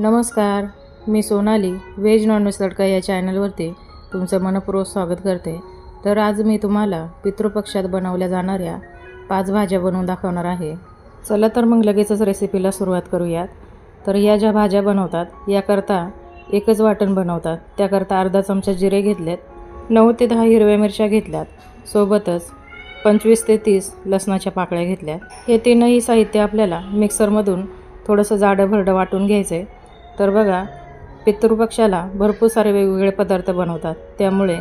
नमस्कार मी Sonali veg non veg तडका या चॅनलवरती तुमचं मनपूर्वक स्वागत करते. तर आज मी तुम्हाला पितृपक्षात बनवल्या जाणाऱ्या पाच भाज्या बनवून दाखवणार आहे. चला तर मग लगेचच रेसिपीला सुरुवात करूयात. तर या ज्या भाज्या बनवतात याकरता एकच वाटण बनवतात. त्याकरता अर्धा चमचा जिरे घेतलेत नऊ ते दहा हिरव्या मिरच्या घेतल्यात. सोबतच पंचवीस ते तीस लसणाच्या पाकळ्या घेतल्या हे तीनही साहित्य आपल्याला मिक्सरमधून थोडंसं जाडं भरडं वाटून घ्यायचं आहे तर बघा पितृपक्षाला भरपूर सारे वेगवेगळे पदार्थ बनवतात. त्यामुळे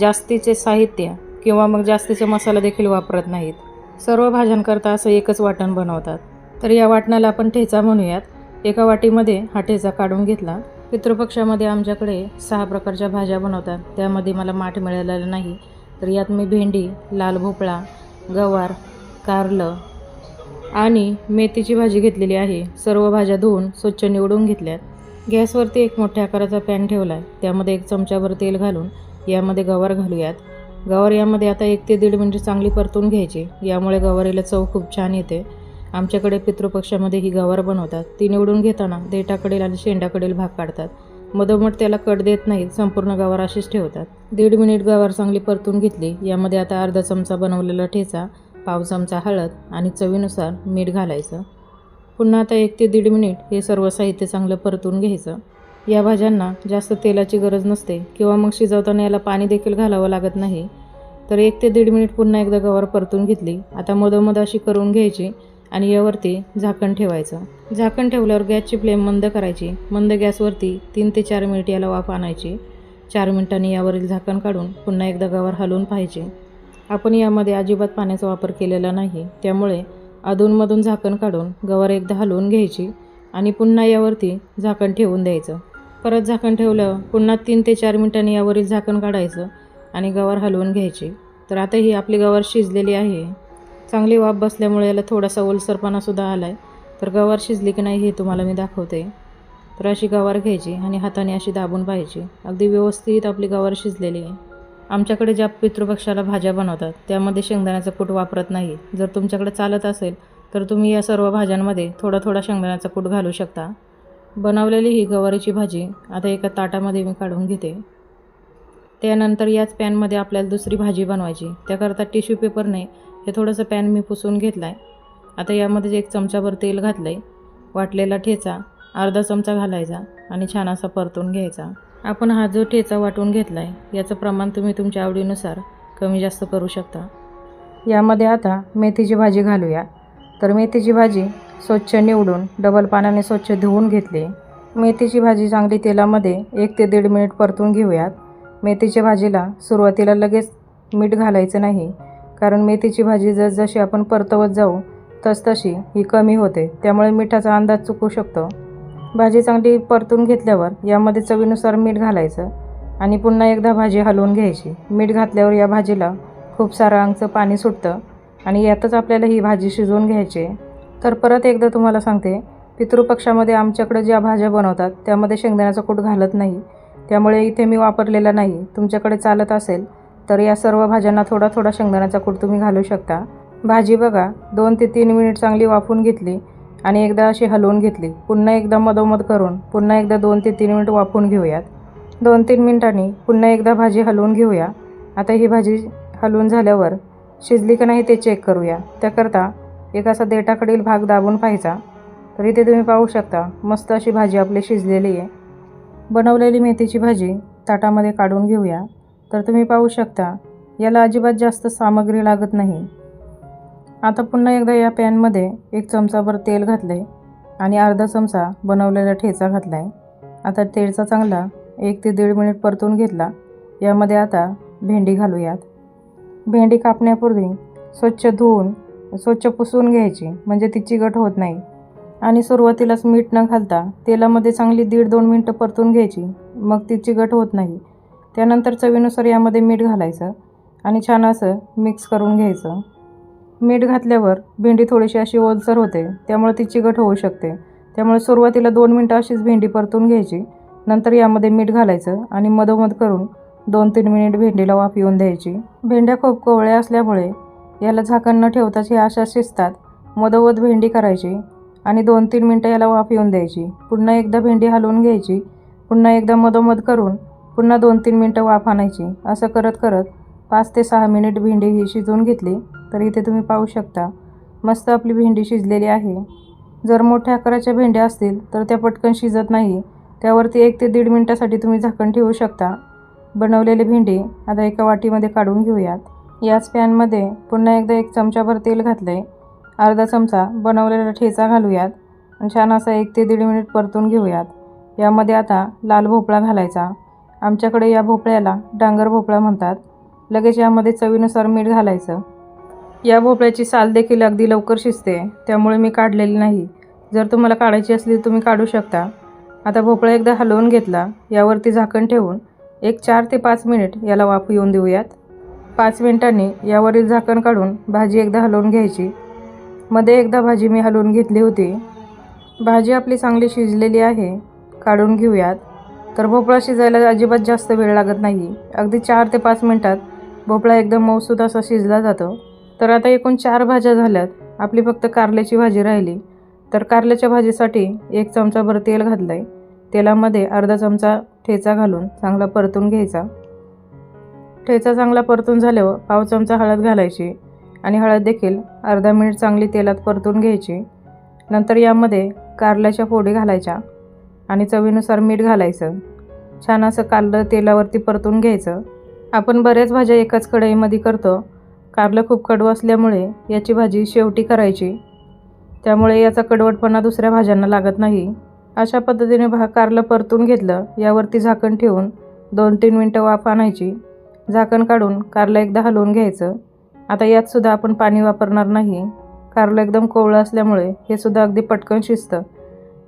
जास्तीचे साहित्य किंवा मग जास्तीचे मसाला देखील वापरत नाहीत. सर्व भाज्यांकरता असं एकच वाटण बनवतात. तर या वाटणाला आपण ठेचा म्हणूयात. एका वाटीमध्ये हा ठेचा काढून घेतला. पितृपक्षामध्ये आमच्याकडे सहा प्रकारच्या भाज्या बनवतात. त्यामध्ये मला माठ मिळालेलं नाही. तर यात मी भेंडी लाल भोपळा गवार कारलं आणि मेथीची भाजी घेतलेली आहे. सर्व भाज्या धुवून स्वच्छ निवडून घेतल्यात. गॅसवरती एक मोठ्या आकाराचा पॅन ठेवला आहे त्यामध्ये एक चमच्याभर तेल घालून यामध्ये गवार घालूयात. गवार यामध्ये आता एक ते दीड मिनिट चांगली परतून घ्यायची. यामुळे गवारीला चव खूप छान येते. आमच्याकडे पितृपक्षामध्ये ही गवार बनवतात. ती निवडून घेताना देठाकडील आणि शेंडाकडील भाग काढतात. मधोमध त्याला कट देत नाहीत संपूर्ण गवार अशीच ठेवतात. दीड मिनिट गवार चांगली परतून घेतली. यामध्ये आता अर्धा चमचा बनवलेला ठेचा पाव चमचा हळद आणि चवीनुसार मीठ घालायचं. पुन्हा आता एक ते दीड मिनिट हे सर्व साहित्य चांगलं परतून घ्यायचं. या भाज्यांना जास्त तेलाची गरज नसते किंवा मग शिजवताना याला पाणी देखील घालावं लागत नाही. तर एक ते दीड मिनिट पुन्हा एकदा गवार परतून घेतली. आता मधोमध अशी करून घ्यायची आणि यावरती झाकण ठेवायचं. झाकण ठेवल्यावर गॅसची फ्लेम मंद करायची. मंद गॅसवरती तीन ते चार मिनिट याला वाफ आणायची. चार मिनिटांनी यावरील झाकण काढून पुन्हा एकदा गवार हलवून पाहायचे. आपण यामध्ये अजिबात पाण्याचा वापर केलेला नाही. त्यामुळे अधूनमधून झाकण काढून गवार एकदा हलवून घ्यायची आणि पुन्हा यावरती झाकण ठेवून द्यायचं. परत झाकण ठेवलं पुन्हा तीन ते चार मिनिटांनी यावरील झाकण काढायचं आणि गवार हलवून घ्यायची. तर आता ही आपली गवार शिजलेली आहे. चांगली वाफ बसल्यामुळे याला थोडासा ओलसरपणासुद्धा आला आहे तर गवार शिजली की नाही हे तुम्हाला मी दाखवते. तर अशी गवार घ्यायची आणि हाताने अशी दाबून पाहायची. अगदी व्यवस्थित आपली गवार शिजलेली आहे. आमच्याकडे ज्या पितृपक्षाला भाज्या बनवतात त्यामध्ये शेंगदाण्याचं कूट वापरत नाही जर तुमच्याकडे चालत असेल तर तुम्ही या सर्व भाज्यांमध्ये थोडा थोडा शेंगदाण्याचा कूट घालू शकता. बनवलेली ही गवारीची भाजी आता एका ताटामध्ये मी काढून घेते. त्यानंतर याच पॅनमध्ये आपल्याला दुसरी भाजी बनवायची. त्याकरता टिश्यू पेपरने हे थोडंसं पॅन मी पुसून घेतला आहे आता यामध्ये एक चमचाभर तेल घातलं आहे वाटलेला ठेचा अर्धा चमचा घालायचा आणि छान असा परतून घ्यायचा. आपण हा जो ठेचा वाटून घेतला आहे याचं प्रमाण तुम्ही तुमच्या आवडीनुसार कमी जास्त करू शकता. यामध्ये आता मेथीची भाजी घालूया. तर मेथीची भाजी स्वच्छ निवडून डबल पाण्याने स्वच्छ धुवून घेतली. मेथीची भाजी चांगली तेलामध्ये एक ते दीड मिनिट परतून घेऊयात. मेथीच्या भाजीला सुरुवातीला लगेच मीठ घालायचं नाही कारण मेथीची भाजी जसजशी आपण परतवत जाऊ तसतशी ही कमी होते. त्यामुळे मिठाचा अंदाज चुकू शकतो. भाजी चांगली परतून घेतल्यावर यामध्ये चवीनुसार मीठ घालायचं आणि पुन्हा एकदा भाजी हलवून घ्यायची. मीठ घातल्यावर या भाजीला खूप सारं अंगचं पाणी सुटतं आणि यातच आपल्याला ही भाजी शिजवून घ्यायची तर परत एकदा तुम्हाला सांगते पितृपक्षामध्ये आमच्याकडे ज्या भाज्या बनवतात त्यामध्ये शेंगदाण्याचा कूट घालत नाही. त्यामुळे इथे मी वापरलेला नाही. तुमच्याकडे चालत असेल तर या सर्व भाज्यांना थोडा थोडा शेंगदाण्याचा कूट तुम्ही घालू शकता. भाजी बघा दोन ते तीन मिनिट चांगली वाफून घेतली आणि एकदा अशी हलवून घेतली. पुन्हा एकदा मधोमध करून पुन्हा एकदा दोन ते तीन मिनिट वाफून घेऊयात. दोन तीन मिनिटांनी पुन्हा एकदा भाजी हलवून घेऊया. आता ही भाजी हलवून झाल्यावर शिजली का नाही ते चेक करूया. त्याकरता एक असा देठाकडील भाग दाबून पाहायचा. तर इथे तुम्ही पाहू शकता मस्त अशी भाजी आपली शिजलेली आहे. बनवलेली मेथीची भाजी ताटामध्ये काढून घेऊया. तर तुम्ही पाहू शकता याला अजिबात जास्त सामग्री लागत नाही. आता पुन्हा एकदा या पॅनमध्ये एक चमचाभर तेल घातलं आहे आणि अर्धा चमचा बनवलेला ठेचा घातला आहे आता तेलचा चांगला एक ते दीड मिनिट परतून घेतला. यामध्ये आता भेंडी घालूयात. भेंडी कापण्यापूर्वी स्वच्छ धुवून स्वच्छ पुसून घ्यायची म्हणजे ती चिकट होत नाही. आणि सुरुवातीलाच मीठ न घालता तेलामध्ये चांगली दीड दोन मिनटं परतून घ्यायची मग ती चिकट होत नाही. त्यानंतर चवीनुसार यामध्ये मीठ घालायचं आणि छान असं मिक्स करून घ्यायचं. मीठ घातल्यावर भेंडी थोडीशी अशी ओलसर होते त्यामुळे ती चिकट होऊ शकते. त्यामुळे सुरुवातीला दोन मिनटं अशीच भेंडी परतून घ्यायची नंतर यामध्ये मीठ घालायचं आणि मधोमध करून दोन तीन मिनिट भेंडीला वाफ येऊन द्यायची. भेंड्या खूप कोवळ्या असल्यामुळे याला झाकण न ठेवताच हे अशा शिजतात. मधोमध भेंडी करायची आणि दोन तीन मिनटं याला वाफ येऊन द्यायची. पुन्हा एकदा भेंडी हलवून घ्यायची पुन्हा एकदा मधोमध करून पुन्हा दोन तीन मिनटं वाफ आणायची. असं करत करत पाच ते सहा मिनिट भेंडी ही शिजवून घेतली. तर इथे तुम्ही पाहू शकता मस्त आपली भेंडी शिजलेली आहे. जर मोठ्या आकाराच्या भेंड्या असतील तर त्या पटकन शिजत नाही. त्यावरती एक ते दीड मिनटासाठी तुम्ही झाकण ठेवू शकता. बनवलेले भेंडी आता एका वाटीमध्ये काढून घेऊयात. याच पॅनमध्ये पुन्हा एकदा एक चमचाभर तेल घातले अर्धा चमचा बनवलेला ठेचा घालूयात आणि छान असा एक ते दीड मिनिट परतून घेऊयात. यामध्ये आता लाल भोपळा घालायचा. आमच्याकडे या भोपळ्याला डांगर भोपळा म्हणतात. लगेच यामध्ये चवीनुसार मीठ घालायचं. या भोपळ्याची साल देखील अगदी लवकर शिजते त्यामुळे मी काढलेली नाही. जर तुम्हाला काढायची असली तर तुम्ही काढू शकता. आता भोपळा एकदा हलवून घेतला यावरती झाकण ठेवून एक चार ते पाच मिनिट याला वाफ येऊन देऊयात. पाच मिनिटांनी यावरील झाकण काढून भाजी एकदा हलवून घ्यायची. मध्ये एकदा भाजी मी हलवून घेतली होती. भाजी आपली चांगली शिजलेली आहे काढून घेऊयात. तर भोपळा शिजायला अजिबात जास्त वेळ लागत नाही. अगदी चार ते पाच मिनटात भोपळा एकदम मऊसूद असा शिजला जातो. तर आता एकूण चार भाज्या झाल्यात. आपली फक्त कारल्याची भाजी राहिली. तर कारल्याच्या भाजीसाठी एक चमचाभर तेल घातलं आहे तेलामध्ये अर्धा चमचा ठेचा घालून चांगला परतून घ्यायचा. ठेचा चांगला परतून झाल्यावर पाव चमचा हळद घालायची आणि हळद देखील अर्धा मिनिट चांगली तेलात परतून घ्यायची. नंतर यामध्ये कारल्याच्या फोडी घालायच्या आणि चवीनुसार मीठ घालायचं. छान असं कारलं तेलावरती परतून घ्यायचं. आपण बऱ्याच भाज्या एकाच कढईमध्ये करतो. कारलं खूप कडवं असल्यामुळे याची भाजी शेवटी करायची. त्यामुळे याचा कडवटपणा दुसऱ्या भाज्यांना लागत नाही. अशा पद्धतीने भा कारलं परतून घेतलं यावरती झाकण ठेवून दोन तीन मिनटं वाफ आणायची. झाकण काढून कारलं एकदा हलवून घ्यायचं. आता यातसुद्धा आपण पाणी वापरणार नाही. कारलं एकदम कोवळं असल्यामुळे हे सुद्धा अगदी पटकन शिजतं.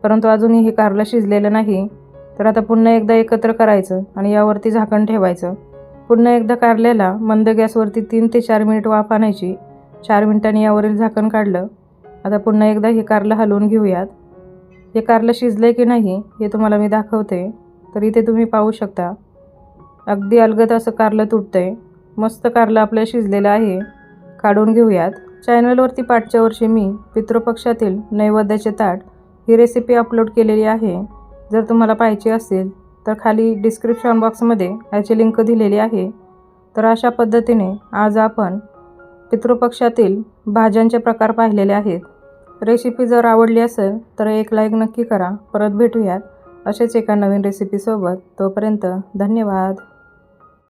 परंतु अजूनही हे कारलं शिजलेलं नाही. तर आता पुन्हा एकदा एकत्र करायचं आणि यावरती झाकण ठेवायचं. पुन्हा एकदा कारल्याला मंद गॅसवरती तीन ते चार मिनिट वाफ आणायची. चार मिनिटांनी यावरील झाकण काढलं. आता पुन्हा एकदा हे कारलं हलवून घेऊयात. हे कारलं शिजलं की नाही हे तुम्हाला मी दाखवते. तर इथे तुम्ही पाहू शकता. अगदी अलगद असं कारलं तुटतं आहे मस्त कारलं आपलं शिजलेलं आहे. काढून घेऊयात. चॅनलवरती पाठच्या वर्षी मी पितृपक्षातील नैवेद्याचे ताट ही रेसिपी अपलोड केलेली आहे. जर तुम्हाला पाहिजे असेल तर खाली डिस्क्रिप्शन बॉक्समध्ये याची लिंक दिलेली आहे. तर अशा पद्धतीने आज आपण पितृपक्षातील भाज्यांचे प्रकार पाहिलेले आहेत. रेसिपी जर आवडली असेल तर एक लाईक नक्की करा. परत भेटूयात असेच एका नवीन रेसिपीसोबत तोपर्यंत धन्यवाद.